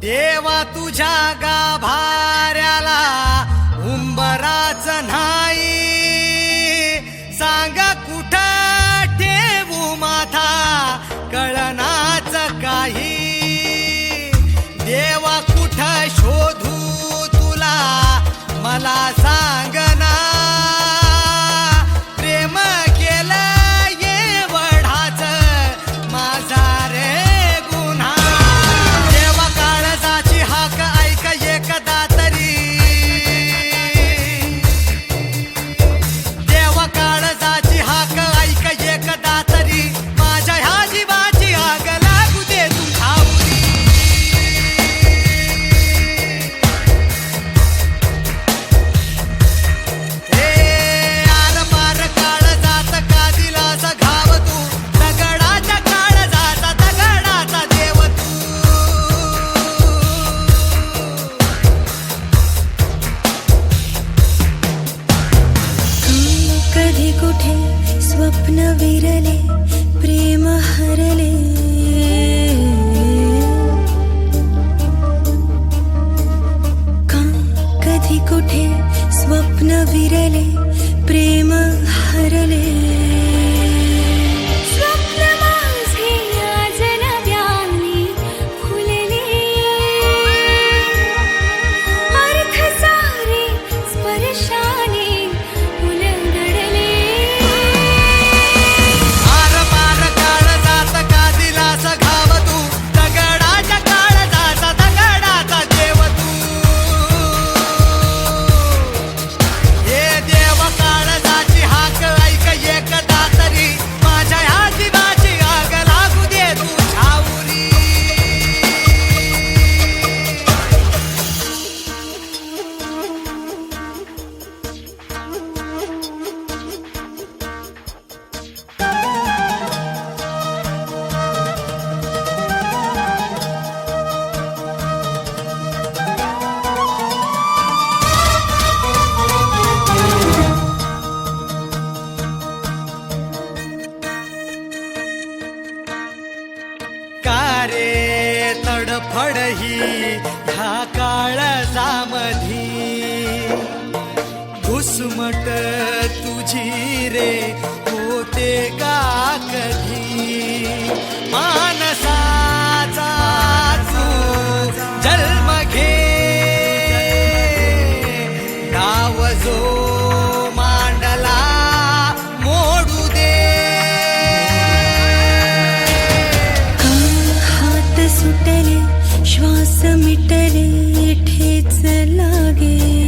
देवा तुझ्या गाभाऱ्याला उंबराच नाही. सांग कुठ ठेवू माथा कळनाच काही. देव कधी कुठे स्वप्न विरले प्रेम हरले. फडही ह्या काळजामधी घुसमट तुझी रे होते का कधी? श्वास मिटले ठेच लागे.